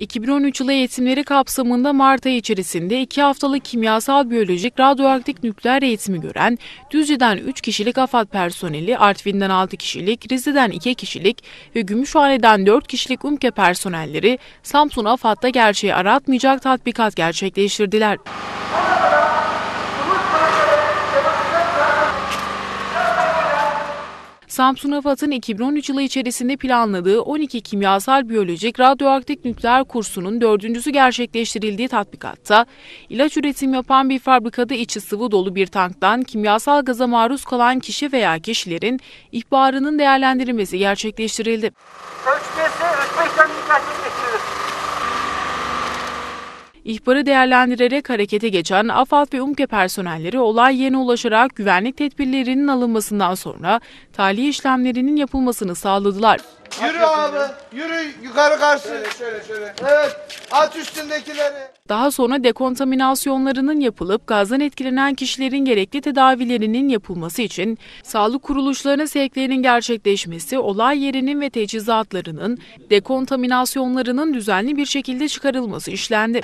2013 yılı eğitimleri kapsamında Mart ayı içerisinde 2 haftalık kimyasal biyolojik radyoaktif nükleer eğitimi gören Düzce'den 3 kişilik AFAD personeli, Artvin'den 6 kişilik, Rize'den 2 kişilik ve Gümüşhane'den 4 kişilik UMKE personelleri Samsun AFAD'da gerçeği aratmayacak tatbikat gerçekleştirdiler. Samsun AFAD'ın 2013 yılı içerisinde planladığı 12 kimyasal biyolojik radyoaktif nükleer kursunun dördüncüsü gerçekleştirildiği tatbikatta ilaç üretim yapan bir fabrikada içi sıvı dolu bir tanktan kimyasal gaza maruz kalan kişi veya kişilerin ihbarının değerlendirilmesi gerçekleştirildi. İhbarı değerlendirerek harekete geçen AFAD ve UMKE personelleri olay yerine ulaşarak güvenlik tedbirlerinin alınmasından sonra tahliye işlemlerinin yapılmasını sağladılar. Yürü abi. Yürü yukarı karşı. Şöyle şöyle şöyle. Evet. At üstündekileri. Daha sonra dekontaminasyonlarının yapılıp gazdan etkilenen kişilerin gerekli tedavilerinin yapılması için sağlık kuruluşlarına sevklerinin gerçekleşmesi, olay yerinin ve teçhizatlarının dekontaminasyonlarının düzenli bir şekilde çıkarılması işlendi.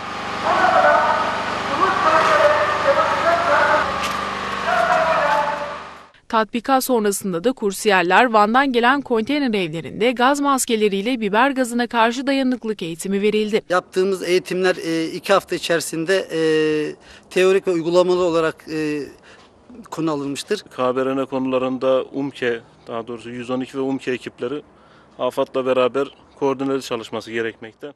Tatbikat sonrasında da kursiyerler Van'dan gelen konteyner evlerinde gaz maskeleriyle biber gazına karşı dayanıklık eğitimi verildi. Yaptığımız eğitimler e, iki hafta içerisinde e, teorik ve uygulamalı olarak e, konu alınmıştır. KBRN konularında UMKE, daha doğrusu 112 ve UMKE ekipleri AFAD'la beraber koordineli çalışması gerekmekte.